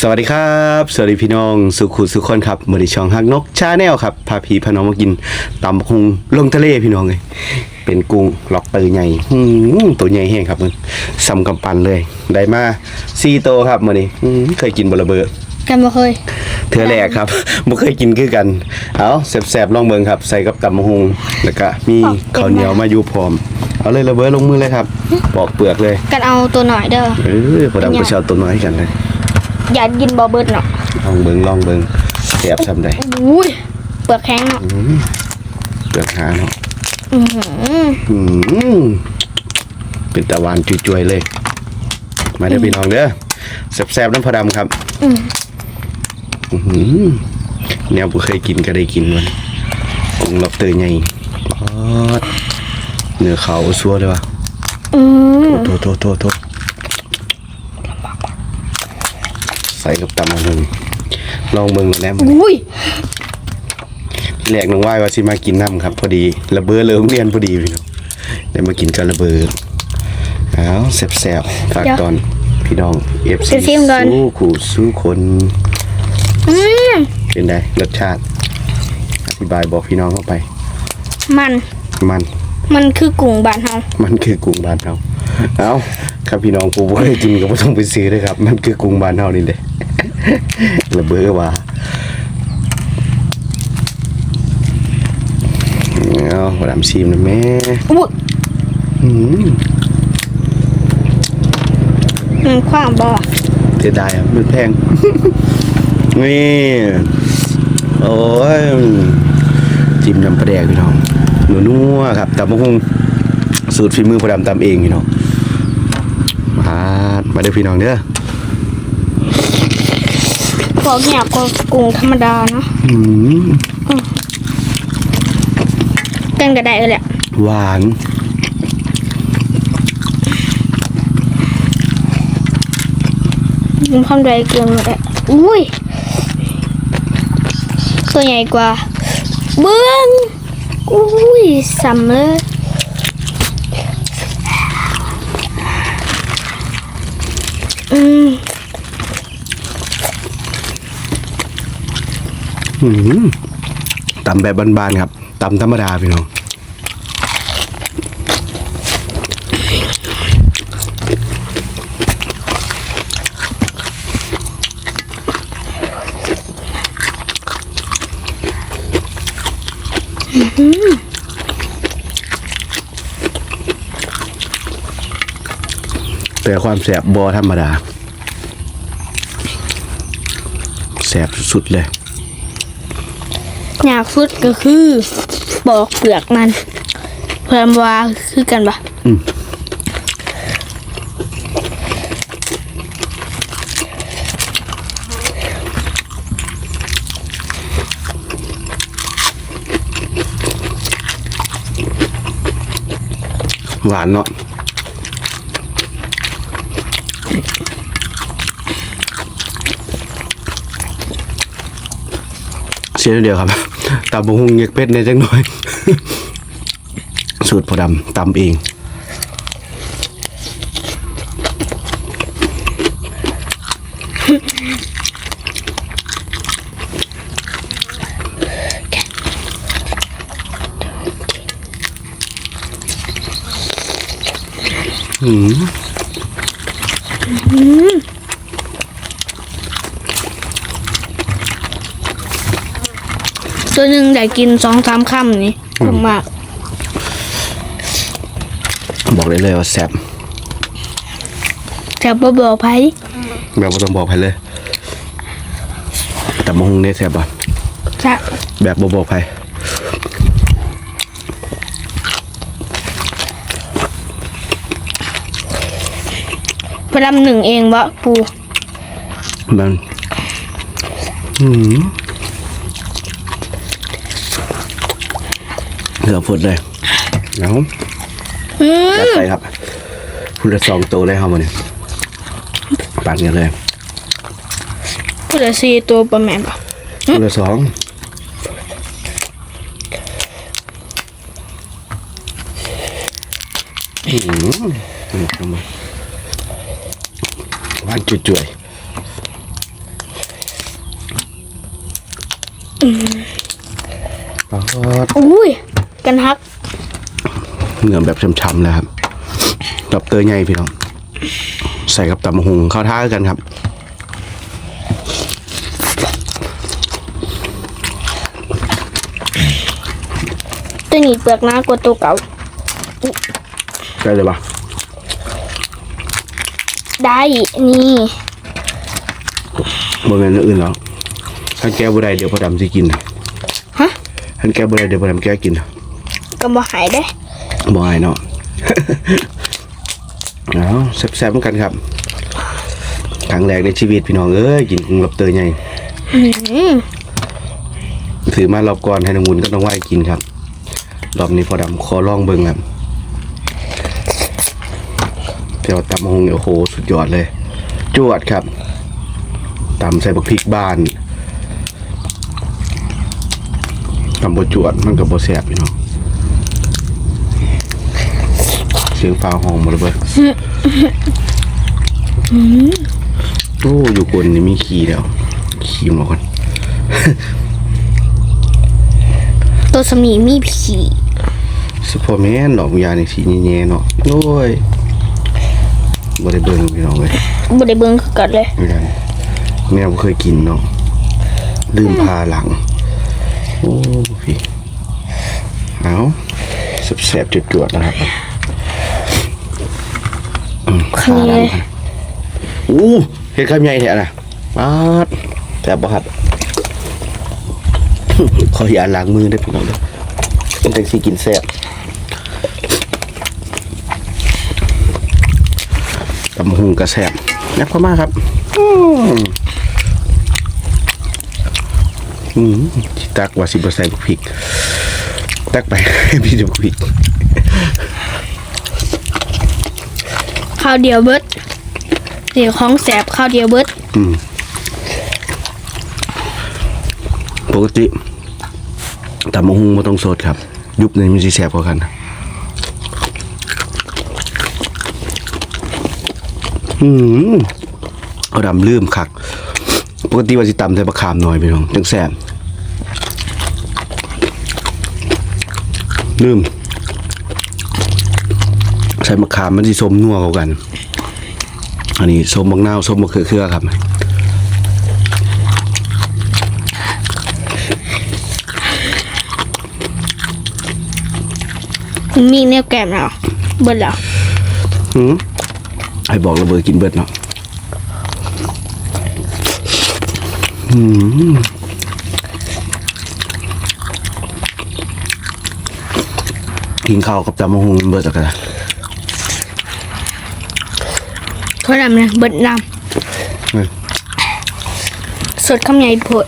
สวัสดีครับ สวัสดีพี่น้องสุขุสุขคนครับมือดิช่องฮักนกชาแนลครับพาพี่พาน้องมากินตำบักคุงลงทะเลพี่น้องเลยเป็นกุ้งล็อกเตอร์ใหญ่อื้อหือตัวใหญ่แห้งครับมึงซ้ำกำปั้นเลย ได้มาซีโตวครับมือนี้อื้อเคยกินบละเบอกันบ่เคยเธอแรกครับบ่เคยกินคือกัน เอาแสบๆลองเบิ่งครับ ใส่กับตำบักหุงแล้วก็มีข้าวเหนียวมาอยู่พร้อม เอาเลยระเบิดลงมือเลยครับ ปอกเปลือกเลย กันเอาตัวหน่อยเด้อเออพอดำก็สิเชาตัวน้อยกันเลย อย่ากินบ่เบิดเนาะลองเบิ่งลองเบิ่งแสบซำใดอุ้ยเปลือกแข็งเนาะเปลือกหาเนาะอื้อหืออืมเป็นตะวันจุยๆเลย มาเด้อพี่น้องเด้อแซ่บๆน้ำพอดำครับอืมอื้อหือแนวบ่เคยกินก็ได้กินมันกุ้งล็อบสเตอร์ใหญ่ปอดเนื้อขาวซัวเลยว่ะอืมโทษโทษโทษโทษใส่กับตำมะฮุงลองเบิ่งแล้วแหล้วอุ้ยแหลกน้องว่ายว่าสิมากินน้ำครับ พอดีระเบ้อเลยโรงเรียนพอดีพี่น้องได้มากินกับระเบ้อเอาแซ่บๆฝากตอนพี่น้องเอฟซีสู้ขู่สู้คนอืมเป็นไงรสชาติ อธิบายบอกพี่น้องเข้าไป มัน มัน มันคือกุ้งบ้านเฮามันคือกุ้งบานเฮาเอา ครับพี่น้องผู้บ่ได้กินก็บ่ต้องไปซื้อเด้อครับ มันคือกุ้งบานเฮานี่แหละระเบ้อว่าเอาบ่ดำซีมนะแม่อุ้ยอืมมันขว้างบ่เสียดายอะมันแพง นี่โอ้ยจิ้มน้ำปลาแดกพี่น้องนัวๆครับตำมะฮุงสูตรฝีมือพอดำตำเองพี่น้องมา มาเด้อพี่น้องเด้อบอกหยาบกว่ากุ้งธรรมดาเนาะอืมกันก็ได้เออแหละหวานกินความใดเกินหมดอะอุ้ยตัวใหญ่กว่า เบื้องอุ้ยสัมเลย อืมอืมตำแบบบานๆครับตำธรรมดาพี่น้อง แต่ความแสบบอธรรมดา แสบสุดๆเลย อยากสุดก็คือปอกเปลือกมันเพิ่มว่าคือกันปะอืมหวานเนาะ ยนเดียวครับตำบงหุงเงียกเป็ดในจังหน่อย สูตรพอดำตำเองอืม ตัวหนึ่งได้กินสองสามคำนี่คุ้มมากบอกได้เลยว่าแซ่บแต่บ่บอกไผแบบบ่ต้องบอกใครเลย แต่มะฮุงเนี่ยแซ่บป่ะจะแบบบ่บอกใครพลำหนึ่งเองบ่ปูมันอืม เหลือฝุดเลยเอาอืมจัดไปครับพูดละสองตัวเลยครับมันเนี่ยปัดกันเลยพูดละสี่ตัวประมาณบ่พูดละสองอืมอืมเอามาหวานจุ่ยๆอ๋ออุ้ย กันฮักเหงื่อแบบช้ำๆเลยครับดับเตอร์ใหญ่พี่น้องใส่กับตำบักหุงเข้าท่ากันครับตัวนี้เปลือกหน้ากว่าตัวเก่าได้เลยปะได้นี่บนเมนอื่นแล้วท่านแก้บุได้เดี๋ยวพอดำจะกินฮะท่านแก้บุได้เดี๋ยวพอดำแก้กิน ก็บ่หายได้บ่ให้เนาะเอาแซ่บๆเหมือนกันครับครั้งแรกในชีวิตพี่น้องเอ้ยกินกุ้งลับเตยใหญ่อืมถือมารอบก่อนให้น้องมุนก็ต้องไหว้กินครับรอบนี้พอดำขอลองเบิ่งครับเดี๋ยวตำมะฮงเนี่ยโอ้โหสุดยอดเลย จวดครับตำใส่บักพริกบ้านตำบจวดมันกับบแซ่บพี่น้อง เสียงฟ้าห้องหมาเลยเบิดโอ้อยู่กวนนี่มีขี้แล้วขี้มาก่อนตัวสมีมีผีซูเปอร์แมนดอกยาในสีแง่ๆเนาะโอ้ยบ่ได้เบิ่งพี่น้องเว้ยบ่ได้เบิ่งคือกันเลยไม่ได้แม่บ่เคยกินเนาะลืมพาหลัง โอ้พี่เอาแสบๆจวดๆนะครับ อืมคำนี้เลยอู้เฮ็ดคำใหญ่แท้น่ะปาดแซ่บบ่ครับ ขออย่าล้างมือได้อพี่น้องเด้อจังสิกินแซ่บตำหุงกระแสบนักพม่าครับ อืมอืมสิตักว่าสิบใส่บักพริก ตักไป พี่จะบักพริก ข้าวเดียวเบิดเดี๋ยวของแสบข้าวเดียวเบิดอืมปกติตำมะฮุงไม่ต้องสดครับ ยุบในมันสิแสบกว่ากันอืมเอาดำลืมคัก ปกติว่าสิตำแต่บะขามหน่อยไปน้องจังแสบลืม ใส่มะขามมันสิสมนัวกว่ากัน อันนี้ส้มบักนาวส้มมะเขือเขือครับมีแนวแก้มแล้วเบิดแล้วหืมให้บอกระเบิดกินเบิดเนาะหืมกินข้าวกับตำมะฮุงเบิดแล้วกัน เขาดำนะเบิดน้เฮ้ยำสดคำใหญ่โพด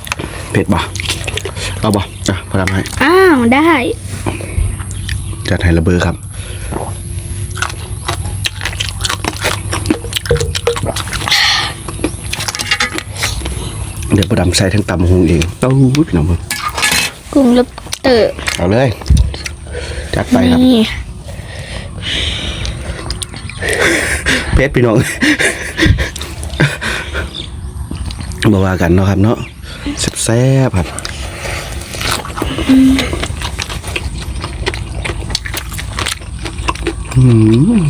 เผ็ดบ่เอาบ่อะพอทำให้อ้าวได้จัดให้ระเบิดครับเดี๋ยวประดำใส่ทั้งตำมะฮุงเองเต้าหู้พี่น้องเบิ่งกุ้งลับเตอร์เอาเลย จัดไปครับนี่ เพชรพี่น้องบาว่ากันเนาะครับ เนาะแซ่บครับอืม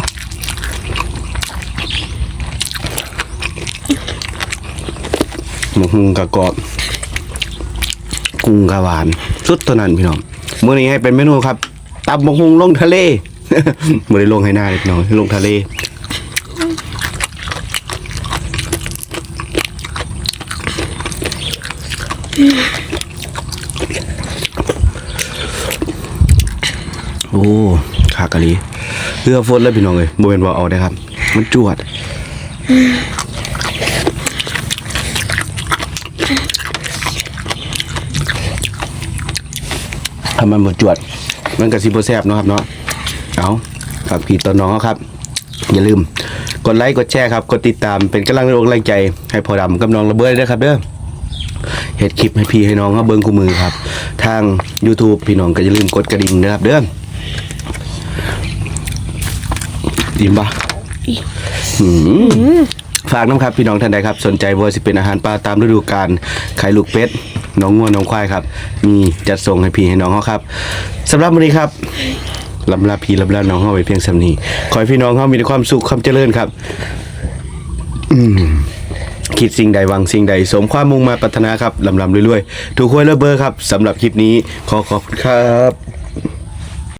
หมูหุงกะกรอบกุ้งกะหวานสุดเท่านั้นพี่น้องเมื้อนี้ให้เป็นเมนูครับตับหมกหุงลงทะเลไม่ได้ลงให้หน้าเลยพี่น้องให้ลงทะเล โอ้ขากะลีเรือฟดแล้วพี่น้องเลยโมเป็นว่าเอาได้ครับ มันจวดถ้ามันหมดจวด มันกระซิบแซบเนาะครับเนาะเอาฝากพี่ต่อน้องครับ อย่าลืม กดไลค์ กดแชร์ครับ กดติดตามเป็นกำลังแรงใจ ให้พอดำกับน้องระเบิดด้วยครับเด้อ เฮ็ดคลิปให้พี่ให้น้องเขาเบิ้งคู่มือครับ ทาง YouTube พี่น้องก็อย่าลืมกดกระดิ่งนะครับเด้ออิ่มปะหืมฝากน้ำครับพี่น้องท่านใดครับ สนใจว่าสิเป็นอาหารปลาตามฤดูกาลไข่ลูกเป็ดน้องงัวน้องควายครับ มีจัดส่งให้พี่ให้น้องเขาครับสำหรับวันนี้ครับลำลาพี่ลำลาน้องเขาไปเพียงสำนีขอให้พี่น้องเขามีแต่ความสุขความเจริญครับ อืม คิดสิ่งใดหวังสิ่งใด สมความมุ่งมาปรารถนาครับลำลำเรื่อยๆ ถูกควยระเบอร์ครับสำหรับคลิปนี้ขอขอบคุณครับ